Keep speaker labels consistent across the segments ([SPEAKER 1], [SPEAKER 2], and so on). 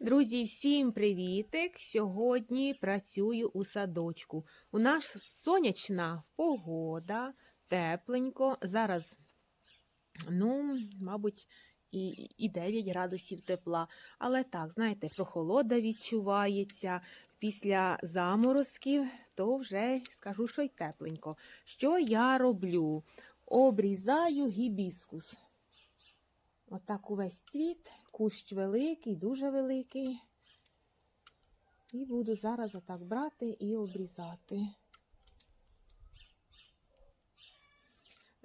[SPEAKER 1] Друзі, всім привітик! Сьогодні працюю у садочку. У нас сонячна погода, тепленько. Зараз, ну, мабуть, і, і 9 градусів тепла. Але так, знаєте, прохолода відчувається. Після заморозків, то вже скажу, що й тепленько. Що я роблю? Обрізаю гібіскус. Отак увесь цвіт, кущ великий, дуже великий. І буду зараз отак брати і обрізати.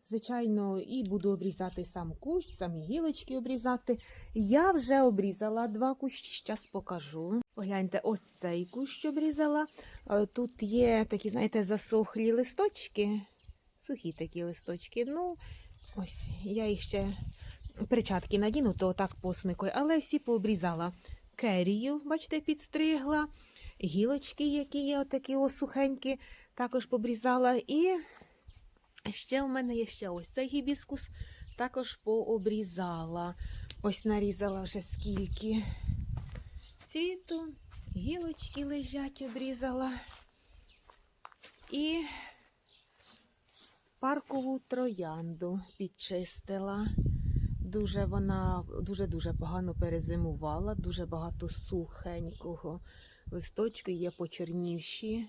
[SPEAKER 1] Звичайно, і буду обрізати сам кущ, самі гілочки обрізати. Я вже обрізала два кущі, зараз покажу. Погляньте, ось цей кущ обрізала. Е, Тут є такі, знаєте, засохлі листочки, сухі такі листочки. Ну, ось я їх ще перчатки надіну, то так посмикою, але всі пообрізала. Керію, бачите, підстригла, гілочки, які є отакі ось сухенькі, також побрізала. І ще у мене є ще ось цей гібіскус, також пообрізала. Ось нарізала вже скільки цвіту, гілочки лежать, обрізала. І паркову троянду підчистила. Дуже вона дуже-дуже погано перезимувала, дуже багато сухенького листочки є почорнівші.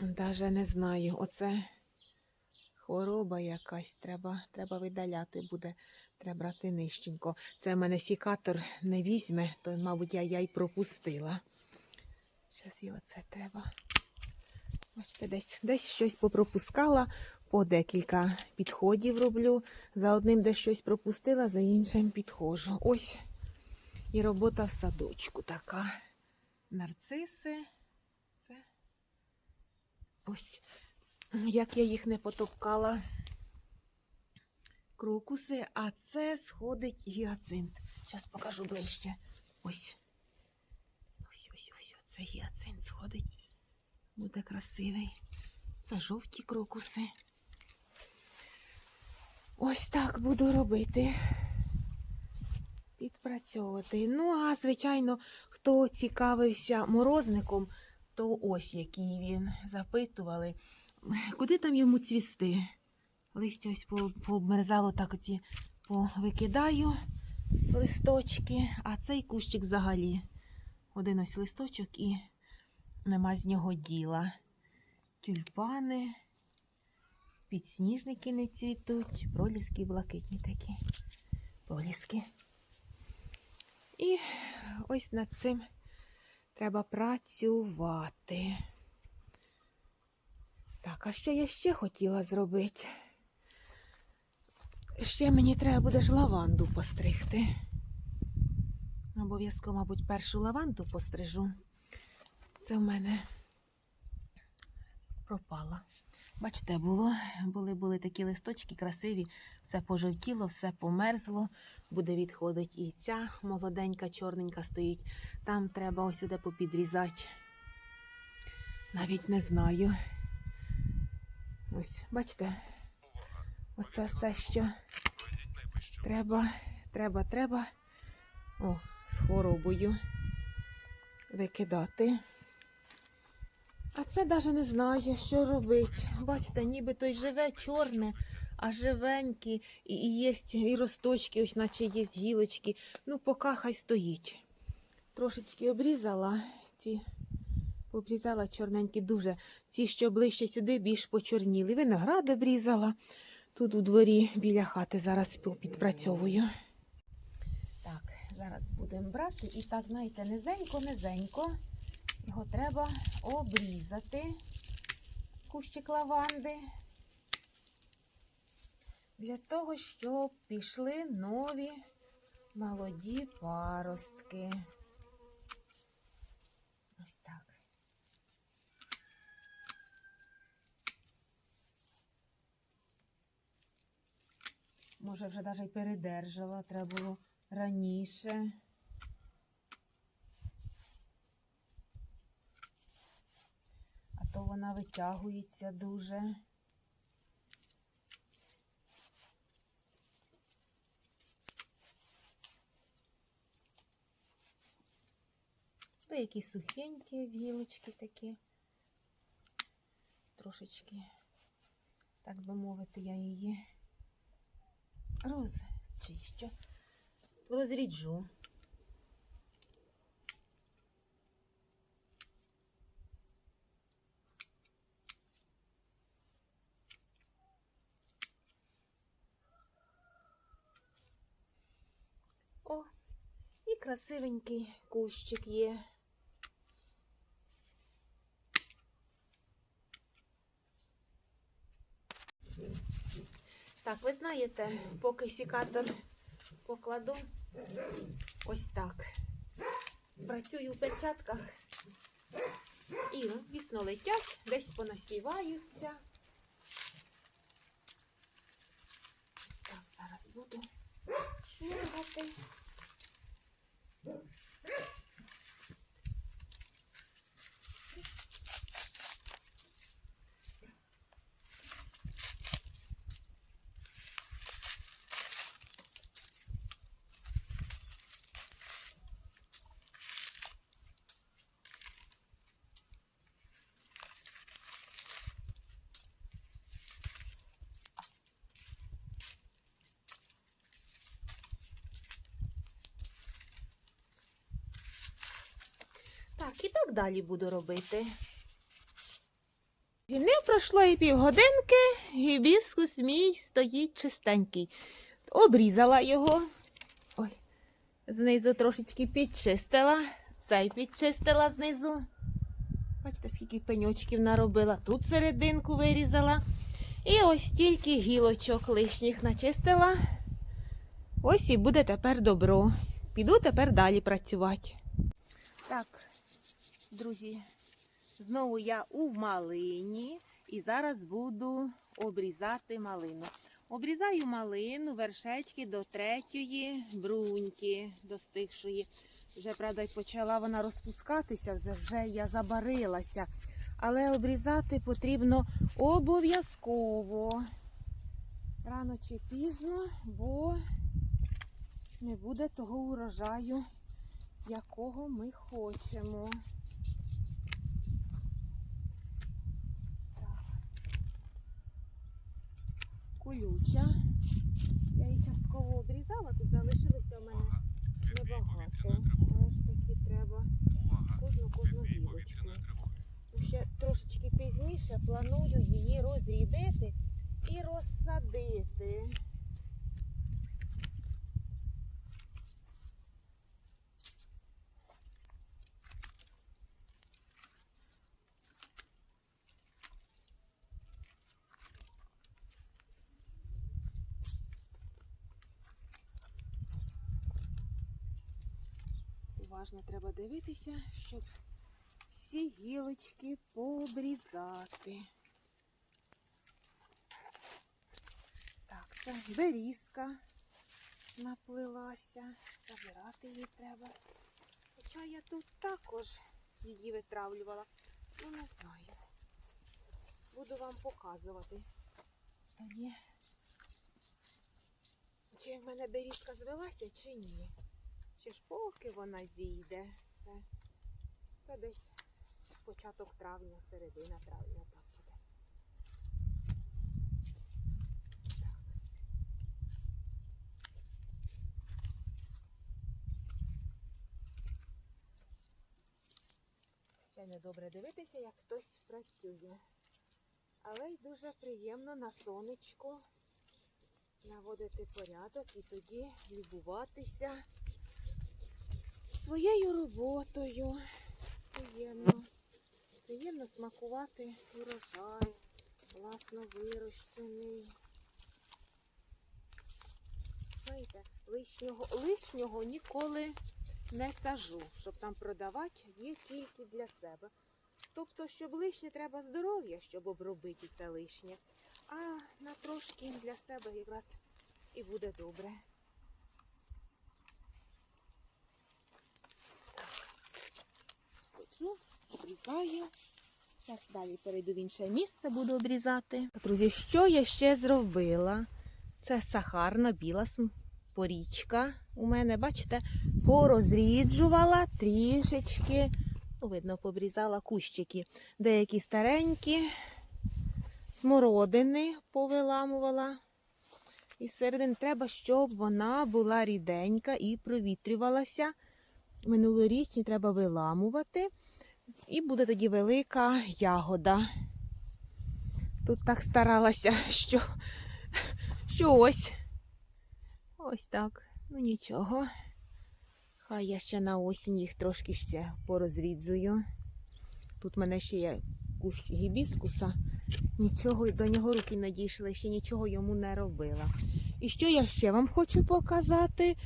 [SPEAKER 1] Даже не знаю, оце хвороба якась, треба, треба видаляти буде, треба брати нижченько. Це в мене сікатор не візьме, то, мабуть, я, я й пропустила. Зараз і оце треба. Бачите, десь, десь щось попропускала, по декілька підходів роблю. За одним десь щось пропустила, за іншим підходжу. Ось і робота в садочку така. Нарциси. Це ось, як я їх не потопкала. Крокуси, а це сходить гіацинт. Зараз покажу ближче. Ось. Ось, ось, ось, оце гіацинт сходить. Буде красивий. Це жовті крокуси. Ось так буду робити. Підпрацьовувати. Ну, а звичайно, хто цікавився морозником, то ось який він. Запитували, куди там йому цвісти. Листя ось по- пообмерзало, так оці повикидаю листочки, а цей кущик взагалі. Один ось листочок і нема з нього діла. Тюльпани, підсніжники не цвітуть, проліски блакитні такі. Проліски. І ось над цим треба працювати. Так, а що я ще хотіла зробити? Ще мені треба буде ж лаванду постригти. Обов'язково, мабуть, першу лаванду пострижу. Це в мене пропала. Бачите, було, були, були такі листочки красиві, все пожовтіло, все померзло, буде відходити. І ця молоденька, чорненька стоїть. Там треба ось сюди попідрізати. Навіть не знаю. Ось, бачите, оце все, що треба, треба, треба. О, з хворобою викидати. Це навіть не знаю, що робити. Бачите, ніби той живе чорне, а живенькі, і, і є і росточки, ось наче є гілочки. Ну, поки хай стоїть. Трошечки обрізала ці, обрізала чорненькі дуже. Ці, що ближче сюди, більш почорніли. Виноград обрізала. Тут у дворі біля хати зараз підпрацьовую. Так, зараз будемо брати. І так, знаєте, низенько-низенько. Його треба обрізати, кущик лаванди, для того, щоб пішли нові молоді паростки. Ось так. Може, вже навіть передержала, треба було раніше. а то вона витягується дуже. Деякі сухенькі з гілочки такі. Трошечки, так би мовити, я її розчищу, розріджу. О, і красивенький кущик є. Так, ви знаєте, поки сікатор покладу ось так. Працюю в перчатках і, звісно, летять, десь понасіваються. Так, зараз буду шмургати. Так, і так далі буду робити. Не пройшло і півгодинки, гібіскус мій стоїть чистенький. Обрізала його. Ой, знизу трошечки підчистила. Цей підчистила знизу. Бачите, скільки пеньочків наробила. Тут серединку вирізала. І ось тільки гілочок лишніх начистила. Ось і буде тепер добро. Піду тепер далі працювати. Так, друзі, знову я у малині і зараз буду обрізати малину. Обрізаю малину, вершечки до третьої бруньки достигшої. Вже, правда, почала вона розпускатися, вже- я забарилася. Але обрізати потрібно обов'язково. Рано чи пізно, бо не буде того урожаю, якого ми хочемо. Колюча. Я її частково обрізала, тут залишилося в мене небагато. Але ж таки треба кожну кожну гілочку. Ще трошечки пізніше планую її розрідити і розсадити. Уважно треба дивитися, щоб всі гілочки пообрізати. Так, це берізка наплилася. Забирати її треба. Хоча я тут також її витравлювала. Ну, не знаю. Буду вам показувати. Тоді, чи в мене берізка звелася, чи ні. Ще ж поки вона зійде. Це, це десь початок травня, середина травня так буде. Так. Ще не добре дивитися, як хтось працює. Але й дуже приємно на сонечку наводити порядок і тоді любуватися своєю роботою. Приємно. Приємно смакувати урожай, власно вирощений. Знаєте, лишнього, лишнього ніколи не сажу, щоб там продавати, є тільки для себе. Тобто, щоб лишнє треба здоров'я, щоб обробити це лишнє. А на трошки для себе якраз і буде добре. Ходжу, обрізаю. Зараз далі перейду в інше місце, буду обрізати. Друзі, що я ще зробила? Це сахарна біла порічка. У мене, бачите, порозріджувала трішечки, ну, видно, побрізала кущики. Деякі старенькі, смородини повиламувала. І середини треба, щоб вона була ріденька і провітрювалася. Минулорічні треба виламувати. І буде тоді велика ягода. Тут так старалася, що, що ось. Ось так. Ну нічого. Хай я ще на осінь їх трошки ще порозріджую. Тут в мене ще є кущ гібіскуса. Нічого до нього руки не дійшли, ще нічого йому не робила. І що я ще вам хочу показати?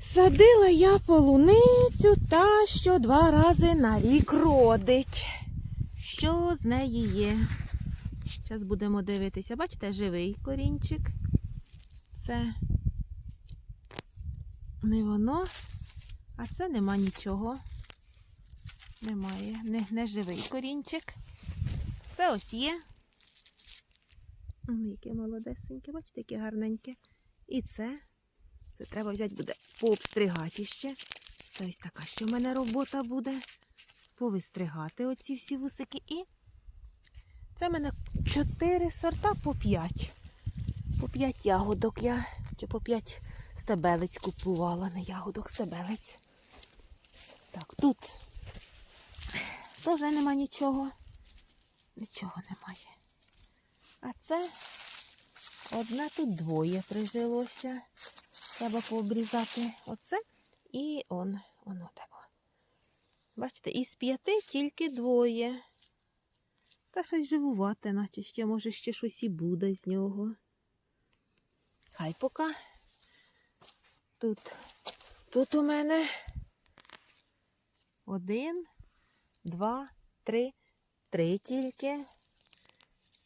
[SPEAKER 1] Садила я полуницю та що два рази на рік родить. Що з неї є? Зараз будемо дивитися. Бачите, живий корінчик. Це не воно, а це нема нічого. Немає, не, не живий корінчик. Це ось є. Яке молодесеньке, бачите, яке гарненьке. І це. Це треба взяти буде пообстригати ще. Це така, що в мене робота буде. Повистригати оці всі вусики. І це в мене 4 сорта по 5. По 5 ягодок я, чи по 5 стебелець купувала, не ягодок, стебелець. Так, тут теж нема нічого. Нічого немає. А це одне тут двоє прижилося. Треба пообрізати оце і он, воно того. Бачите, із п'яти тільки двоє. Та щось живувати, наче ще, може, ще щось і буде з нього. Хай поки. Тут, тут у мене один, два, три, три тільки.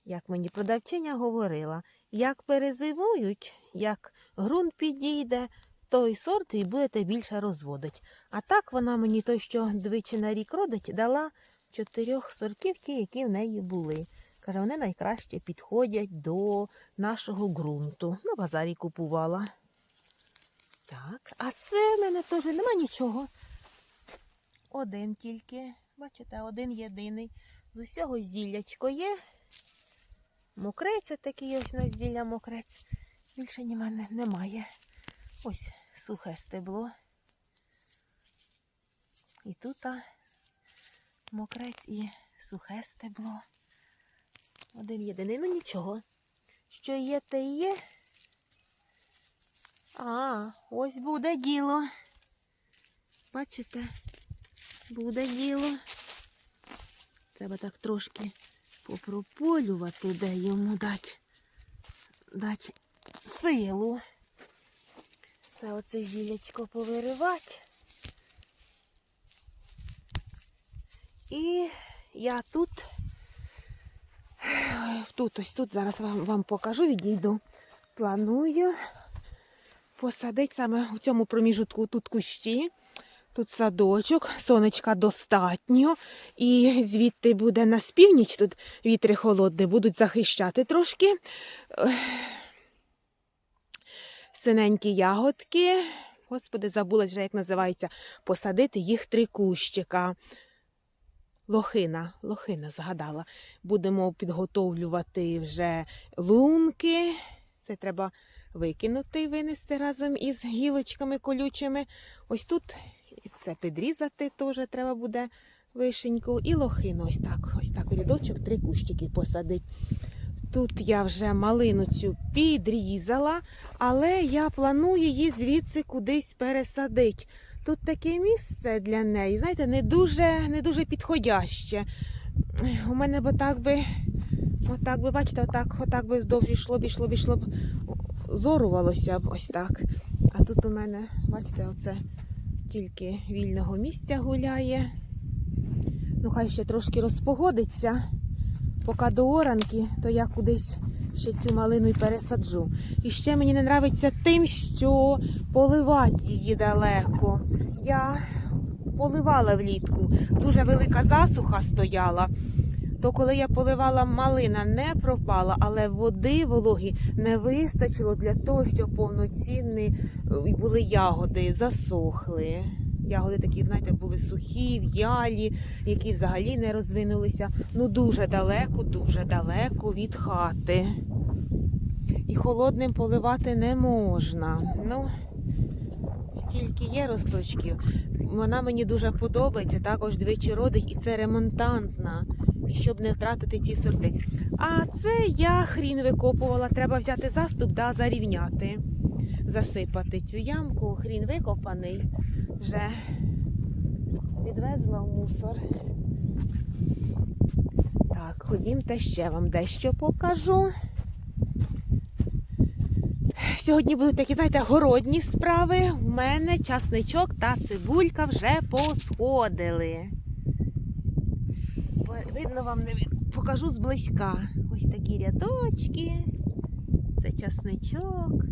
[SPEAKER 1] Як мені продавчиня говорила, як перезимують, як ґрунт підійде, той сорт і будете більше розводити. А так вона мені той, що двічі на рік родить, дала чотирьох сортів, ті, які в неї були. Каже, вони найкраще підходять до нашого ґрунту. На базарі купувала. Так, а це в мене теж нема нічого. Один тільки, бачите, один єдиний. З усього зіллячко є. Мокрець такий ось на зілля мокрець. Більше ні мене немає. Ось сухе стебло. І тут мокрець і сухе стебло. Один єдиний. Ну нічого. Що є, те є. А, ось буде діло. Бачите? Буде діло. Треба так трошки попрополювати, де йому дати, дати силу. Все оце зілячко повиривати. І я тут, тут ось тут зараз вам, вам покажу, відійду. Планую посадити саме в цьому проміжутку тут кущі. Тут садочок, сонечка достатньо, і звідти буде на північ, тут вітри холодні, будуть захищати трошки. Синенькі ягодки. Господи, забула вже, як називається, посадити їх три кущика. Лохина, лохина згадала. Будемо підготовлювати вже лунки. Це треба викинути і винести разом із гілочками колючими. Ось тут це підрізати теж треба буде вишеньку. І лохину ось так. Ось так у рядочок три кущики посадить. Тут я вже малину цю підрізала, але я планую її звідси кудись пересадити. Тут таке місце для неї, знаєте, не дуже, не дуже підходяще. У мене б так би, отак би, бачите, отак, отак би вздовж йшло б, йшло б, йшло б, зорувалося б ось так. А тут у мене, бачите, оце стільки вільного місця гуляє. Ну, хай ще трошки розпогодиться. Поки до оранки, то я кудись ще цю малину й пересаджу. І ще мені не подобається тим, що поливати її далеко. Я поливала влітку. Дуже велика засуха стояла. то коли я поливала малина, не пропала, але води вологі не вистачило для того, щоб повноцінні е, були ягоди, засохли. Ягоди такі, знаєте, були сухі, в'ялі, які взагалі не розвинулися. Ну дуже далеко, дуже далеко від хати. І холодним поливати не можна. Ну, стільки є росточків. Вона мені дуже подобається, також двічі родить, і це ремонтантна. І щоб не втратити ці сорти. А це я хрін викопувала. Треба взяти заступ да зарівняти, засипати цю ямку. Хрін викопаний. Вже відвезла в мусор. Так, ходімте ще вам дещо покажу. Сьогодні будуть такі, знаєте, городні справи. В мене часничок та цибулька вже посходили. Видно вам не. Покажу зблизька. Ось такі рядочки. Це часничок.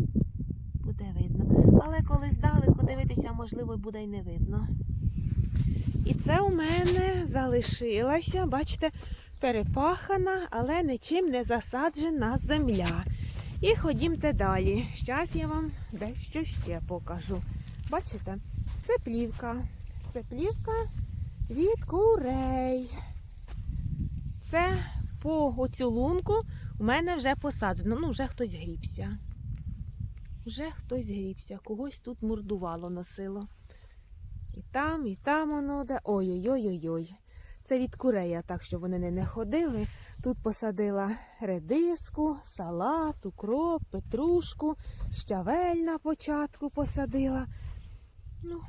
[SPEAKER 1] Але коли здалеку дивитися, можливо, буде й не видно. І це у мене залишилася, бачите, перепахана, але нічим не засаджена земля. І ходімте далі. Зараз я вам дещо ще покажу. Бачите, це плівка. Це плівка від курей. Це по оцю лунку у мене вже посаджено. Ну, вже хтось грібся. Вже хтось грібся, когось тут мордувало носило. І там, і там воно де. Ой-ой-ой-ой-ой. Це від курея, так що вони не, не ходили. Тут посадила редиску, салат, укроп, петрушку, щавель на початку посадила. Ну,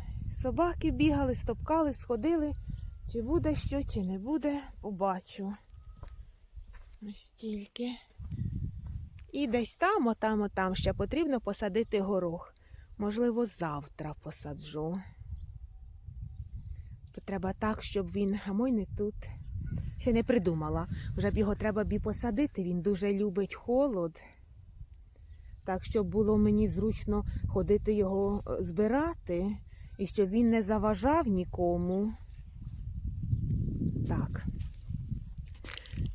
[SPEAKER 1] собаки бігали, стопкали, сходили. Чи буде що, чи не буде, побачу. Ось тільки. І десь там, отам, отам ще потрібно посадити горох. Можливо, завтра посаджу. Треба так, щоб він, а мой не тут. Ще не придумала. Вже б його треба б і посадити, він дуже любить холод. Так, щоб було мені зручно ходити його е, збирати, і щоб він не заважав нікому. Так.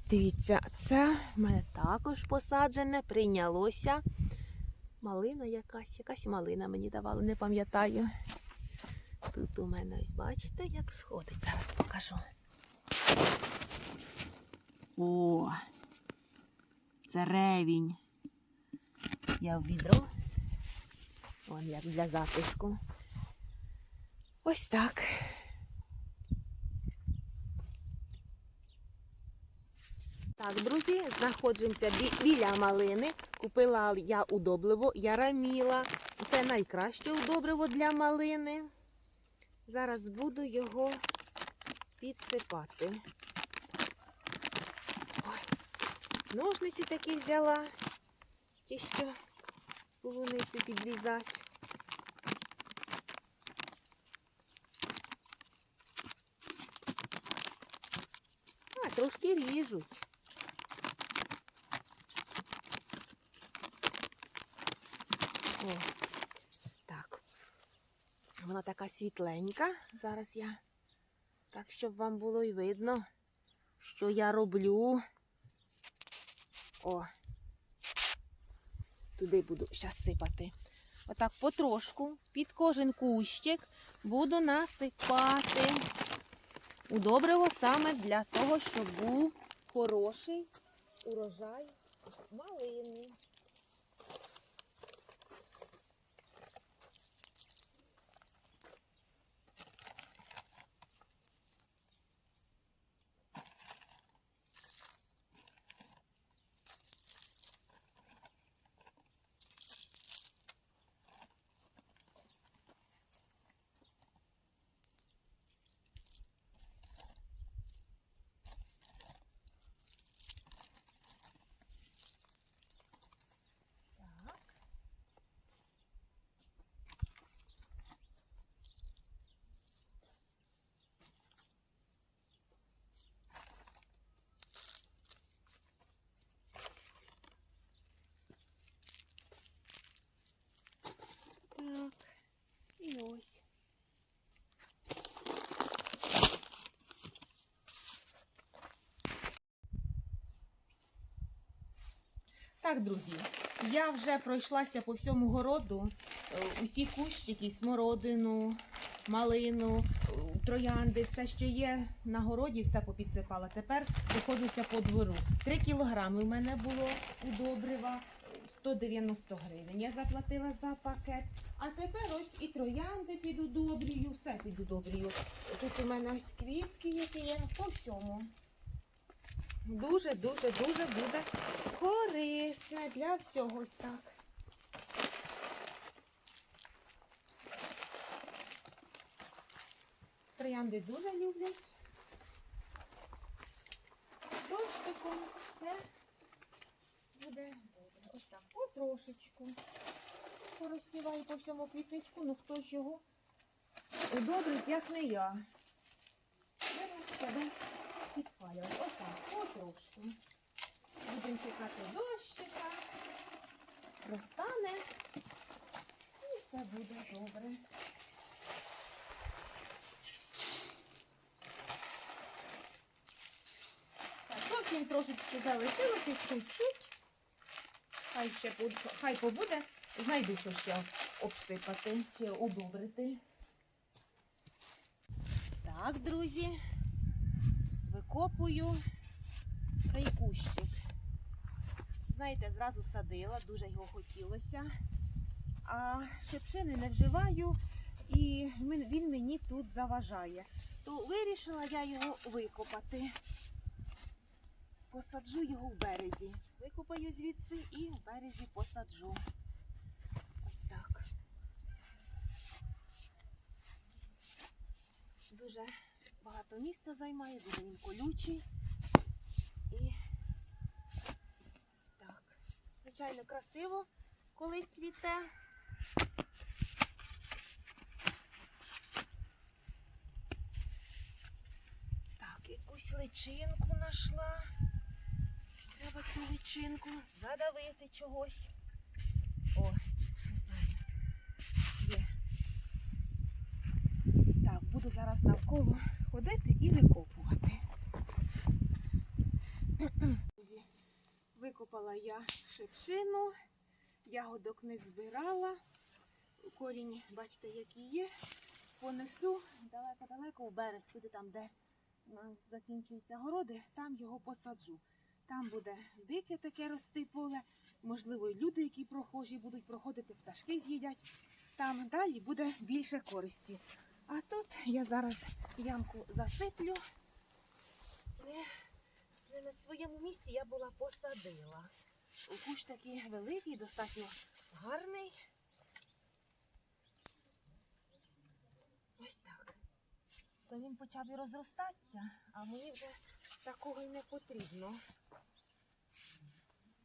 [SPEAKER 1] Дивіться, це в мене також посаджене, прийнялося. Малина якась, якась малина мені давала, не пам'ятаю. Тут у мене ось бачите, як сходить. Зараз покажу. О, це ревінь. Я в відро. Вон як для записку. Ось так. Так, друзі, знаходжуємося бі- біля малини. Купила я удобриво яраміла. Це найкраще удобриво для малини. Зараз буду його підсипати. Ой, ножниці такі взяла. Ті, що полуницю підрізати. А, трошки ріжуть. О, так. Вона така світленька. Зараз я так, щоб вам було і видно, що я роблю. О, туди буду зараз сипати. Отак потрошку під кожен кущик буду насипати. Удобриво саме для того, щоб був хороший урожай малини. Так, друзі, я вже пройшлася по всьому городу. Е, Усі кущики, смородину, малину, е, троянди, все, що є на городі, все попідсипала. Тепер виходжуся по двору. Три кілограми в мене було у добрива. 190 гривень. Я заплатила за пакет. А тепер ось і троянди підудобрюю, все підудобрюю. Тут у мене ось квітки, які є по всьому. Дуже, дуже, дуже буде корисне для всього так. Троянди дуже люблять. Дощиком все буде добре. Ось так, потрошечку. Порозсіваю по всьому квітничку, ну хто ж його удобрить, як не я. Треба себе підпалювати. Потрошку. Будемо чекати дощика, розтане і все буде добре. Так, зовсім трошечки залишилося, чуть-чуть. Хай ще хай побуде. Знайду, що ще обсипати чи удобрити. Так, друзі, викопую цей кущик. Знаєте, зразу садила, дуже його хотілося. А шипшини не вживаю і він мені тут заважає. То вирішила я його викопати. Посаджу його в березі. Викопаю звідси і в березі посаджу. Ось так. Дуже багато місця займає, дуже він колючий. І ось так. Звичайно, красиво, коли цвіте. Так, якусь личинку знайшла. Треба цю личинку задавити чогось. О, не знаю. Є. Так, буду зараз навколо ходити і викопувати. Друзі, Викопала я шипшину, ягодок не збирала. Корінь, бачите, який є. Понесу далеко-далеко в берег, туди там, де у нас закінчуються городи, там його посаджу. Там буде дике таке рости поле. Можливо, і люди, які прохожі, будуть проходити, пташки з'їдять. Там далі буде більше користі. А тут я зараз ямку засиплю. Не, не на своєму місці я була посадила. Кущ такий великий, достатньо гарний. Ось так. То він почав і розростатися, а мені вже такого й не потрібно.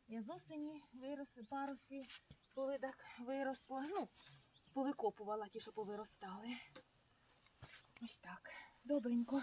[SPEAKER 1] Я з осені виросли паруси, коли так виросла. Ну, повикопувала ті, що повиростали. Ось так. Добренько.